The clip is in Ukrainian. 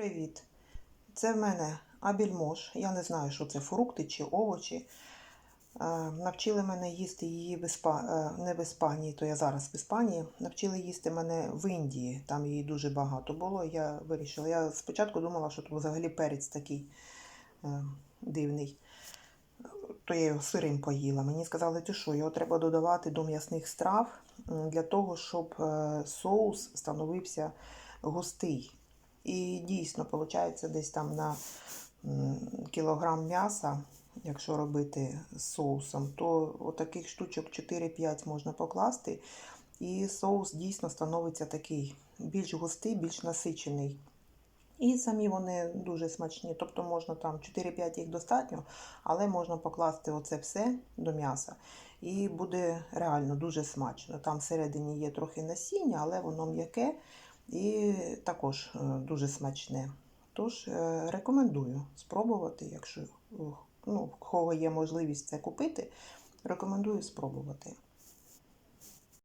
Привіт! Це в мене абільмош. Я не знаю, що це фрукти чи овочі. Е, Навчили мене їсти її в Іспа... е, не в Іспанії, то я зараз в Іспанії. Навчили їсти мене в Індії, там її дуже багато було. Я вирішила. Я спочатку думала, що тут взагалі перець такий е, дивний. То я його сирим поїла. Мені сказали, ти що, його треба додавати до м'ясних страв для того, щоб соус становився густий. І дійсно, виходить, десь там на кілограм м'яса, якщо робити з соусом, то отаких штучок 4-5 можна покласти. І соус дійсно становиться такий більш густий, більш насичений. І самі вони дуже смачні. Тобто можна там 4-5 їх достатньо, але можна покласти оце все до м'яса. І буде реально дуже смачно. Там всередині є трохи насіння, але воно м'яке і також е, дуже смачне. Тож е, рекомендую спробувати, якщо е, ну, в кого є можливість це купити, рекомендую спробувати.